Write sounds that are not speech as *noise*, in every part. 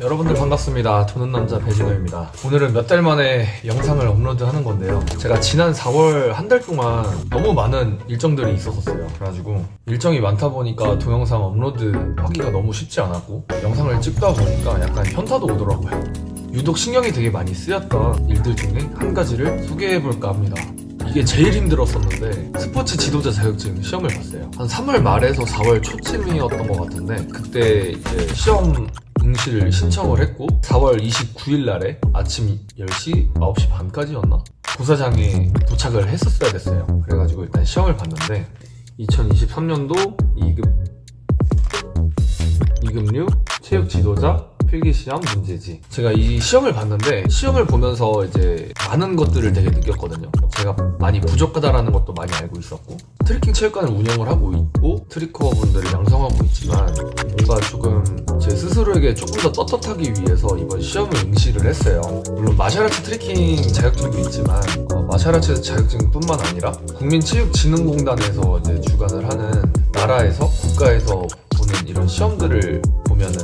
여러분들 반갑습니다. 도는 남자 배진호입니다. 오늘은 몇 달 만에 영상을 업로드하는 건데요. 제가 지난 4월 한 달 동안 너무 많은 일정들이 있었었어요. 그래가지고 일정이 많다 보니까 동영상 업로드 하기가 너무 쉽지 않았고 영상을 찍다 보니까 약간 현타도 오더라고요. 유독 신경이 되게 많이 쓰였던 일들 중에 한 가지를 소개해볼까 합니다. 이게 제일 힘들었었는데 스포츠 지도자 자격증 시험을 봤어요. 한 3월 말에서 4월 초쯤이었던 것 같은데 그때 이제 시험 응시를 신청을 했고 4월 29일 날에 아침 10시, 9시 반까지였나? 고사장에 도착을 했었어야 됐어요. 그래가지고 일단 시험을 봤는데 2023년도 2급 2급류 체육 지도자 필기 시험 문제지. 제가 이 시험을 봤는데 시험을 보면서 이제 많은 것들을 되게 느꼈거든요. 제가 많이 부족하다라는 것도 많이 알고 있었고 트레킹 체육관을 운영을 하고 있고 트리커 분들을 양성하고 있지만 뭔가 조금 제 스스로에게 조금 더 떳떳하기 위해서 이번 시험을 응시를 했어요. 물론 마샤라츠 트레킹 자격증도 있지만 어, 마샤라츠 자격증뿐만 아니라 국민체육진흥공단에서 이제 주관을 하는 나라에서 국가에서 보는 이런 시험들을 보면은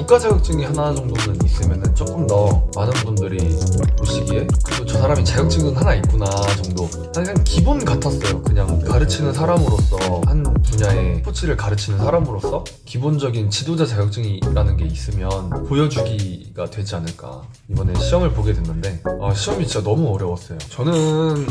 국가 자격증이 하나 정도는 있으면은 조금 더 많은 분들이 보시기에 그래도 저 사람이 자격증은 하나 있구나 정도. 그냥 기본 같았어요. 그냥 가르치는 사람으로서 한 분야의 스포츠를 가르치는 사람으로서 기본적인 지도자 자격증이라는 게 있으면 보여주기가 되지 않을까. 이번에 시험을 보게 됐는데 아, 시험이 진짜 너무 어려웠어요. 저는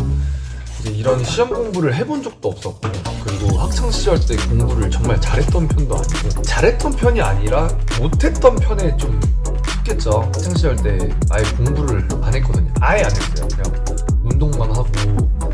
이제 이런 시험 공부를 해본 적도 없었고 그리고 학창 시절 때 공부를 정말 잘했던 편도 아니고 잘했던 편이 아니라 못했던 편에 좀 속겠죠. 학창 시절 때 아예 공부를 안 했거든요. 아예 안 했어요. 그냥 운동만 하고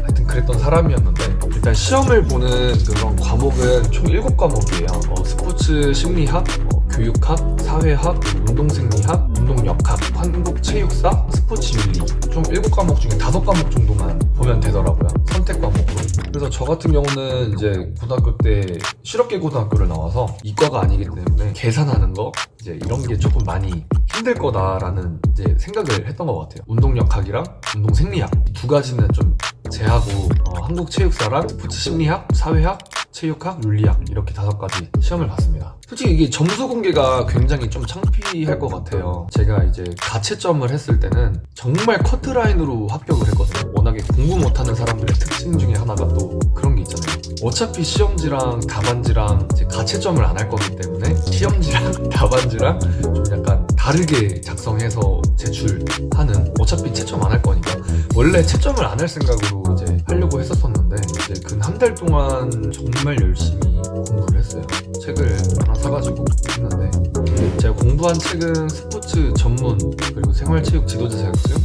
하여튼 그랬던 사람이었는데 일단 시험을 보는 그런 과목은 총 7과목이에요. 어, 스포츠 심리학 어, 교육학, 사회학, 운동생리학, 운동역학, 한국체육사, 스포츠윤리. 총 7과목 중에 5과목 정도만 보면 되더라고요. 선택 과목으로. 그래서 저 같은 경우는 이제 고등학교 때 실업계 고등학교를 나와서 이과가 아니기 때문에 계산하는 거 이제 이런 게 조금 많이 힘들 거다라는 이제 생각을 했던 것 같아요. 운동역학이랑 운동생리학. 이두 가지는 좀 제하고 어, 한국체육사랑 스포츠 심리학, 사회학, 체육학, 윤리학 이렇게 다섯 가지 시험을 봤습니다. 솔직히 이게 점수 공개가 굉장히 좀 창피할 것 같아요. 제가 이제 가채점을 했을 때는 정말 커트라인으로 합격을 했거든요. 워낙에 공부 못하는 사람들의 특징 중에 하나가 또 그런 게 있잖아요. 어차피 시험지랑 답안지랑 가채점을 안 할 거기 때문에 시험지랑 *laughs* 답안지랑 좀 약간 다르게 작성해서 제출하는 어차피 채점 안 할 거니까 원래 채점을 안 할 생각으로 이제 하려고 했었었는데 이제 근 한 달 동안 정말 열심히 공부를 했어요. 책을 하나 사가지고 했는데 제가 공부한 책은 스포츠 전문 그리고 생활체육 지도자 자격증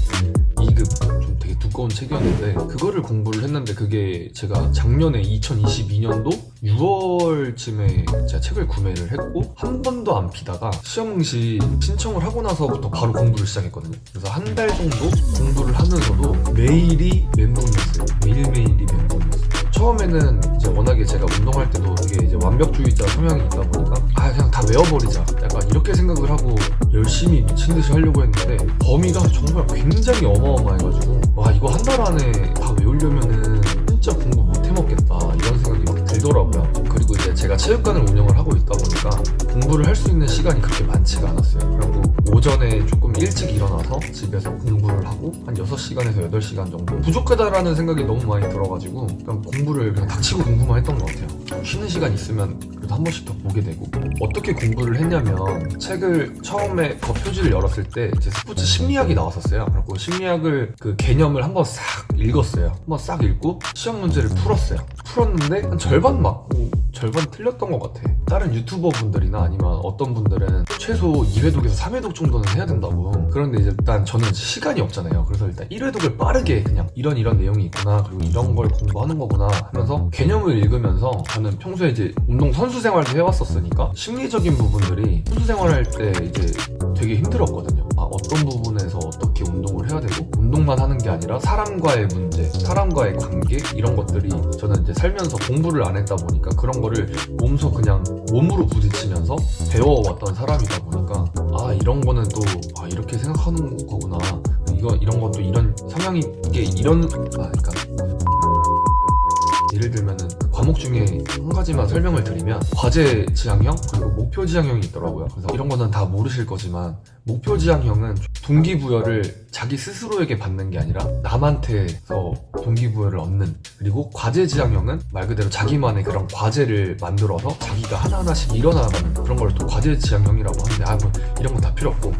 2급 좀 되게 두꺼운 책이었는데 그거를 공부를 했는데 그게 제가 작년에 2022년도 6월쯤에 제가 책을 구매를 했고 한 번도 안 피다가 시험 응시 신청을 하고 나서부터 바로 공부를 시작했거든요. 그래서 한 달 정도 공부를 하면서도 매일이 멘붕이었어요. 매일매일이 멘붕이었어요. 처음에는 이제 워낙에 제가 운동할 때도 되게 이제 완벽주의자 성향이 있다 보니까 아 그냥 다 외워버리자 약간 이렇게 생각을 하고 열심히 미친 듯이 하려고 했는데 범위가 정말 굉장히 어마어마해가지고 와 이거 한 달 안에 다 외우려면은 진짜 공부 못 해먹겠다 이런 생각이 막 들더라고요 그리고 이제 제가 체육관을 운영을 하고 있다 보니까 공부를 할 수 있는 시간이 그렇게 많지가 않았어요. 그리고 오전에 조금 일찍 일어나서 집에서 공부를 하고 한 6시간에서 8시간 정도? 부족하다라는 생각이 너무 많이 들어가지고 그냥 공부를 그냥 닥치고 공부만 했던 것 같아요. 쉬는 시간 있으면 그래도 한 번씩 더 보게 되고 어떻게 공부를 했냐면 책을 처음에 그 표지를 열었을 때 이제 스포츠 심리학이 나왔었어요. 그리고 심리학을 그 개념을 한번 싹 읽었어요. 한번 싹 읽고 시험 문제를 풀었어요. 풀었는데 한 절반 맞고 절반 틀렸던 것 같아. 다른 유튜버 분들이나 아니면 어떤 분들은 최소 2회독에서 3회독 정도는 해야 된다고. 그런데 이제 일단 저는 시간이 없잖아요. 그래서 일단 1회독을 빠르게 그냥 이런 이런 내용이 있구나. 그리고 이런 걸 공부하는 거구나. 하면서 개념을 읽으면서 저는 평소에 이제 운동 선수 생활도 해왔었으니까 심리적인 부분들이 선수 생활할 때 이제 되게 힘들었거든요. 아 어떤 부분에서 어떻게 운동을 해야 되고 운동만 하는 게 아니라 사람과의 문제 사람과의 관계 이런 것들이 저는 이제 살면서 공부를 안 했다 보니까 그런 거를 몸소 그냥 몸으로 부딪히면서 배워왔던 사람이다 보니까 아 이런 거는 또 아, 이렇게 생각하는 거구나. 이거 이런 것도 이런 성향이 이게 이런 아 그러니까 예를 들면은 그 과목 중에 한 가지만 설명을 드리면 과제 지향형 그리고 목표 지향형이 있더라고요. 그래서 이런 거는 다 모르실 거지만 목표 지향형은 동기부여를 자기 스스로에게 받는 게 아니라 남한테서 동기부여를 얻는 그리고 과제 지향형은 말 그대로 자기만의 그런 과제를 만들어서 자기가 하나하나씩 일어나가는 그런 걸 또 과제 지향형이라고 하는데 아 뭐 이런 건 다 필요 없고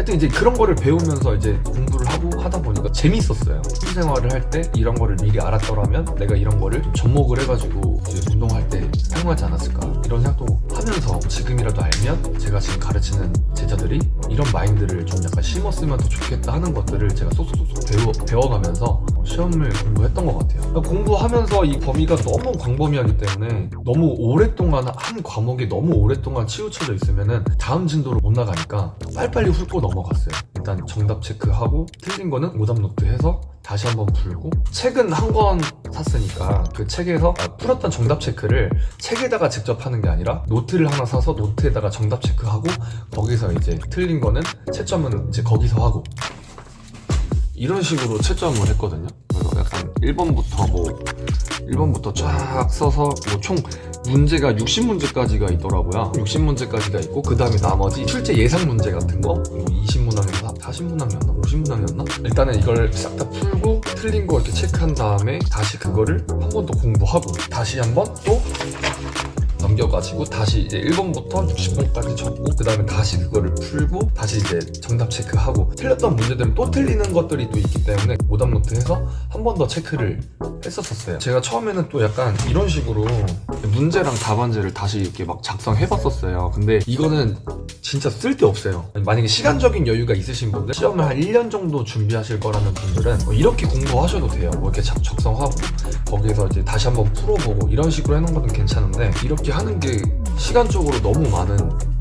하여튼 이제 그런 거를 배우면서 이제 공부를 하고 하다 보니까 재밌었어요. 실생활을 할 때 이런 거를 미리 알았더라면 내가 이런 거를 좀 접목을 해가지고 이제 운동할 때 사용하지 않았을까 이런 생각도 하면서 지금이라도 알면 제가 지금 가르치는 제자들이 이런 마인드를 좀 약간 심었으면 더 좋겠다 하는 것들을 제가 쏙쏙쏙 배워, 배워가면서 어, 시험을 공부했던 것 같아요. 그러니까 공부하면서 이 범위가 너무 광범위하기 때문에 너무 오랫동안 한 과목에 너무 오랫동안 치우쳐져 있으면은 다음 진도로 못 나가니까 빨리빨리 훑고 넘어갔어요. 일단 정답 체크하고 틀린 거는 오답 노트 해서 다시 한번 풀고 책은 한 권 샀으니까 그 책에서 아, 풀었던 정답 체크를 책에다가 직접 하는 게 아니라 노트를 하나 사서 노트에다가 정답 체크하고 거기서 이제 틀린 거는 채점은 이제 거기서 하고 이런 식으로 채점을 했거든요. 그래서 약간 1번부터 뭐 1번부터 쫙 써서 뭐총 문제가 60문제까지가 있더라고요. 60문제까지가 있고 그 다음에 나머지 출제 예상 문제 같은 거 20문항이었나 40문항이었나 50문항이었나 일단은 이걸 싹 다 풀고 틀린 거 이렇게 체크한 다음에 다시 그거를 한 번 더 공부하고 다시 한 번 또 넘겨가지고 다시 이제 1번부터 60번까지 적고 그 다음에 다시 그거를 풀고 다시 이제 정답 체크하고 틀렸던 문제들은 또 틀리는 것들이 또 있기 때문에 오답 노트 해서 한 번 더 체크를 했었었어요. 제가 처음에는 또 약간 이런 식으로 문제랑 답안지를 다시 이렇게 막 작성해봤었어요. 근데 이거는 진짜 쓸데없어요. 만약에 시간적인 여유가 있으신 분들 시험을 한 1년 정도 준비하실 거라는 분들은 뭐 이렇게 공부하셔도 돼요. 뭐 이렇게 작- 적성하고 거기에서 이제 다시 한번 풀어보고 이런 식으로 해놓은 것은 괜찮은데 이렇게 하는 게 시간적으로 너무 많은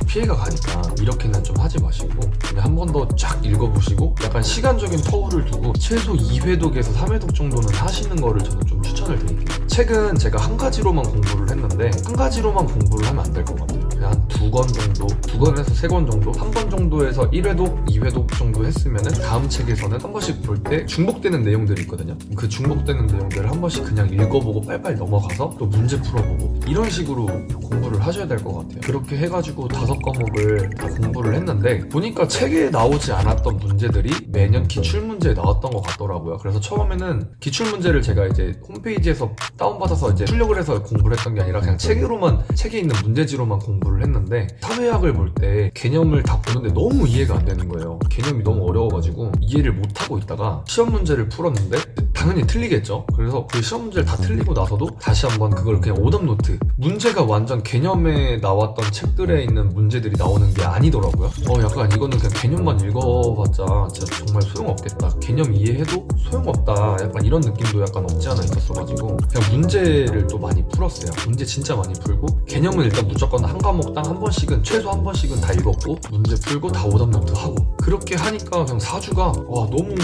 피해가 가니까 이렇게는 좀 하지 마시고 한 번 더 쫙 읽어보시고 약간 시간적인 터울을 두고 최소 2회독에서 3회독 정도는 하시는 거를 저는 좀 추천을 드릴게요. 책은 제가 한 가지로만 공부를 했는데 한 가지로만 공부를 하면 안 될 것 같아요. 한 두 권 정도, 두 권에서 세 권 정도, 한 번 정도에서 1회독, 2회독 정도 했으면은 다음 책에서는 한 번씩 볼 때 중복되는 내용들이 있거든요. 그 중복되는 내용들을 한 번씩 그냥 읽어보고 빨리빨리 넘어가서 또 문제 풀어보고 이런 식으로 공부를 하셔야 될 것 같아요. 그렇게 해가지고 다섯 과목을 다 공부를 했는데 보니까 책에 나오지 않았던 문제들이 매년 기출 문제에 나왔던 것 같더라고요. 그래서 처음에는 기출 문제를 제가 이제 홈페이지에서 다운받아서 이제 출력을 해서 공부를 했던 게 아니라 그냥 책으로만 책에 있는 문제지로만 공부를 했는데 사회학을 볼 때 개념을 다 보는데 너무 이해가 안 되는 거예요. 개념이 너무 어려워가지고 이해를 못 하고 있다가 시험 문제를 풀었는데 당연히 틀리겠죠. 그래서 그 시험 문제를 다 틀리고 나서도 다시 한번 그걸 그냥 오답 노트 문제가 완전 개념에 나왔던 책들에 있는 문제들이 나오는 게 아니더라고요. 어 약간 이거는 그냥 개념만 읽어봤자 진짜 정말 소용없겠다. 개념 이해해도 소용없다. 약간 이런 느낌도 약간 없지 않아 있었어가지고 그냥 문제를 또 많이 풀었어요. 문제 진짜 많이 풀고 개념은 일단 무조건 한 과목당 한 번씩은 최소 한 번씩은 다 읽었고 문제 풀고 다 오답 노트 하고 그렇게 하니까 그냥 4주가 와 너무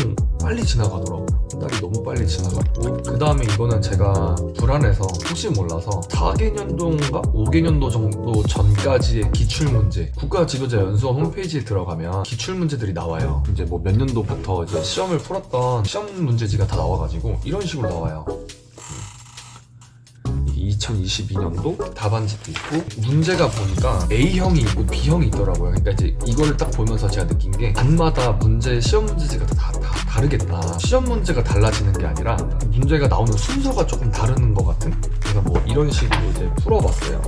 빨리 지나가더라고요. 한 달이 너무 빨리 지나갔고 그 다음에 이거는 제가 불안해서 혹시 몰라서 4개년도인가 5개년도 정도 전까지의 기출 문제 국가지도자연수원 홈페이지에 들어가면 기출 문제들이 나와요. 이제 뭐 몇 년도부터 이제 시험을 풀었던 시험 문제지가 다 나와가지고 이런 식으로 나와요. 2022년도 답안지도 있고 문제가 보니까 A형이 있고 B형이 있더라고요. 그러니까 이제 이거를 딱 보면서 제가 느낀 게 반마다 문제 시험 문제지가 다, 다 다르겠다. 시험 문제가 달라지는 게 아니라 문제가 나오는 순서가 조금 다른 것 같은. 그래서 뭐 이런 식으로 이제 풀어봤어요.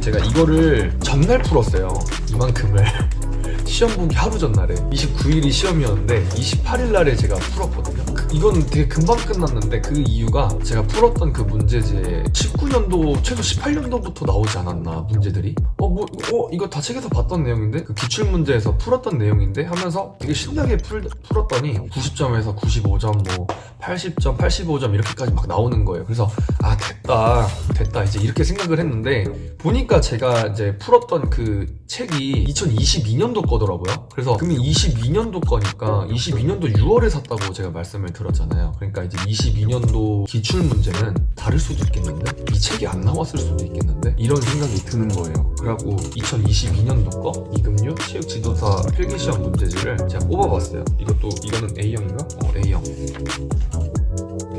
제가 이거를 전날 풀었어요. 이만큼을. *laughs* 시험 보기 하루 전날에 29일이 시험이었는데 28일 날에 제가 풀었거든요. 그- 이건 되게 금방 끝났는데 그 이유가 제가 풀었던 그 문제지에 19년도 최소 18년도부터 나오지 않았나 문제들이 어 뭐 어 이거 다 책에서 봤던 내용인데 그 기출 문제에서 풀었던 내용인데 하면서 되게 신나게 풀, 풀었더니 90점에서 95점 뭐 80점 85점 이렇게까지 막 나오는 거예요. 그래서 아 됐다 됐다 이제 이렇게 생각을 했는데 보니까 제가 이제 풀었던 그 책이 2022년도 거더라고요. 그래서 그러면 22년도 거니까 22년도 6월에 샀다고 제가 말씀을 드렸 잖아요. 그러니까 이제 22년도 기출 문제는 다를 수도 있겠는데 이 책이 안 나왔을 수도 있겠는데 이런 생각이 드는 거예요. 그래갖고 2022년도 거 이금융 체육 지도사 필기 시험 문제지를 제가 뽑아봤어요. 이것도 이거는 A형인가? 어 A형.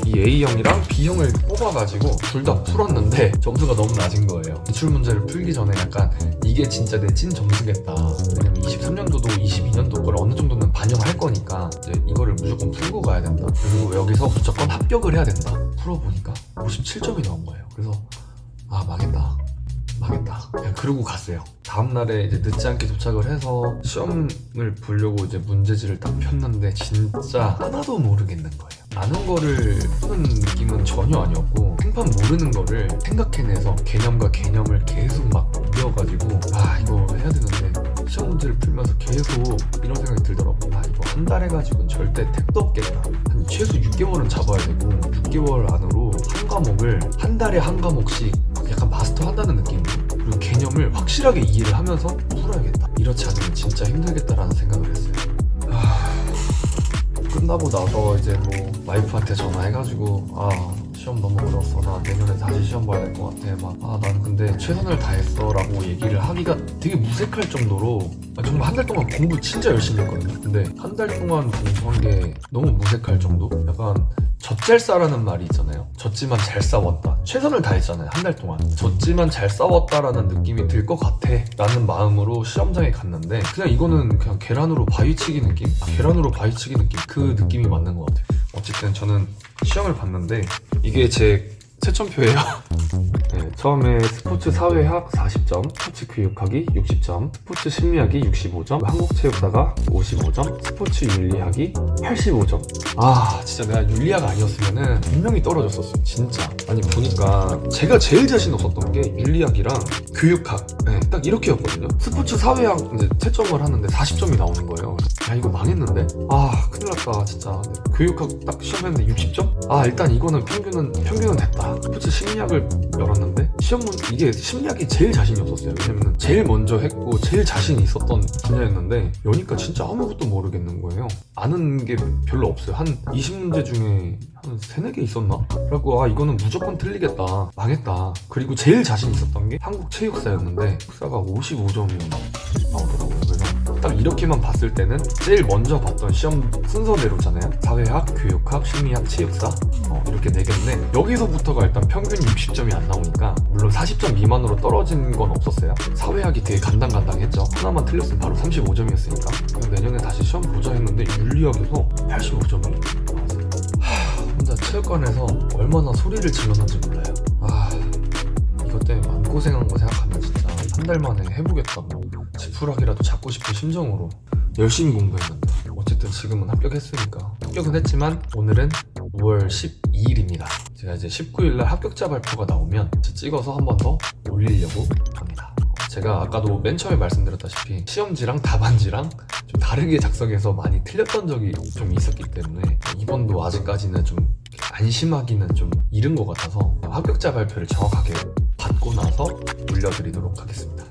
이 A형이랑 B형을 뽑아가지고 둘 다 풀었는데 *laughs* 점수가 너무 낮은 거예요. 기출 문제를 풀기 전에 약간 이게 진짜 내 찐 점수겠다. 왜냐면 23년도도 22년도 걸 어느 정도는 반영할 거니까 이제 이거를 무조건 풀고 가야 된다. 그리고 여기서 무조건 합격을 해야 된다. 풀어보니까 57점이 나온 거예요. 그래서 아 망했다. 망했다. 그러고 갔어요. 다음 날에 이제 늦지 않게 도착을 해서 시험을 보려고 이제 문제지를 딱 폈는데 진짜 하나도 모르겠는 거예요. 아는 거를 푸는 느낌은 전혀 아니었고 생판 모르는 거를 생각해내서 개념과 개념을 계속 막 이어가지고 아 이거 해야 되는데 시험 문제를 풀면서 계속 이런 생각이 들더라고요. 아 이거 한 달 해가지고는 절대 택도 없겠다. 한 최소 6개월은 잡아야 되고 6개월 안으로 한 과목을 한 달에 한 과목씩 약간 마스터한다는 느낌으로 그리고 개념을 확실하게 이해를 하면서 풀어야겠다. 이렇지 않으면 진짜 힘들겠다라는 생각을 했어요. 아, 끝나고 나서 이제 뭐 와이프한테 전화해가지고 아 시험 너무 어려웠어 나 내년에 다시 시험 봐야 될 것 같아. 막아난 근데 최선을 다했어 라고 얘기를 하기가 되게 무색할 정도로 아, 정말 한 달 동안 공부 진짜 열심히 했거든요. 근데 한 달 동안 공부한 게 너무 무색할 정도? 약간 젖잘 싸라는 말이 있잖아요. 졌지만 잘 싸웠다. 최선을 다했잖아요 한 달 동안. 졌지만 잘 싸웠다라는 느낌이 들 것 같아. 라는 마음으로 시험장에 갔는데 그냥 이거는 그냥 계란으로 바위치기 느낌? 아, 계란으로 바위치기 느낌? 그 느낌이 맞는 것 같아요 어쨌든 저는 시험을 봤는데 이게 제 채점표예요 네, 처음에 스포츠 사회학 40점, 스포츠 교육학이 60점, 스포츠 심리학이 65점, 한국체육사가 55점, 스포츠 윤리학이 85점. 아, 진짜 내가 윤리학 아니었으면은 분명히 떨어졌었어, 진짜. 아니 보니까 제가 제일 자신 없었던 게 윤리학이랑 교육학, 네, 딱 이렇게였거든요. 스포츠 사회학 이제 채점을 하는데 40점이 나오는 거예요. 야 이거 망했는데? 아, 큰일 났다, 진짜. 교육학 딱 시험했는데 60점? 아, 일단 이거는 평균은 평균은 됐다. 스포츠 심리학을 열었는데 시험 문 이게 심리학이 제일 자신이 없었어요. 왜냐면 제일 먼저 했고 제일 자신이 있었던 분야였는데 여니까 진짜 아무것도 모르겠는 거예요. 아는 게 별로 없어요. 한 20문제 중에 한 3, 4개 있었나? 그래갖고 아 이거는 무조건 틀리겠다. 망했다. 그리고 제일 자신 있었던 게 한국 체육사였는데 체육사가 55점이 나오더라고요. 딱 이렇게만 봤을 때는 제일 먼저 봤던 시험 순서대로잖아요. 사회학, 교육학, 심리학, 체육사 어, 이렇게 네 개인데 여기서부터가 일단 평균 60점이 안 나오니까 물론 40점 미만으로 떨어진 건 없었어요. 사회학이 되게 간당간당했죠. 하나만 틀렸으면 바로 35점이었으니까 내년에 다시 시험 보자 했는데 윤리학에서 85점이 나왔어요. 하, 혼자 체육관에서 얼마나 소리를 질렀는지 몰라요. 아 이것 때문에 마음고생한 거 생각하면 진짜 한 달 만에 해보겠다고 지푸라기라도 잡고 싶은 심정으로 열심히 공부했는데 어쨌든 지금은 합격했으니까 합격은 했지만 오늘은 5월 12일입니다 제가 이제 19일날 합격자 발표가 나오면 찍어서 한 번 더 올리려고 합니다 제가 아까도 맨 처음에 말씀드렸다시피 시험지랑 답안지랑 좀 다르게 작성해서 많이 틀렸던 적이 좀 있었기 때문에 이번도 아직까지는 좀 안심하기는 좀 이른 것 같아서 합격자 발표를 정확하게 받고 나서 올려드리도록 하겠습니다.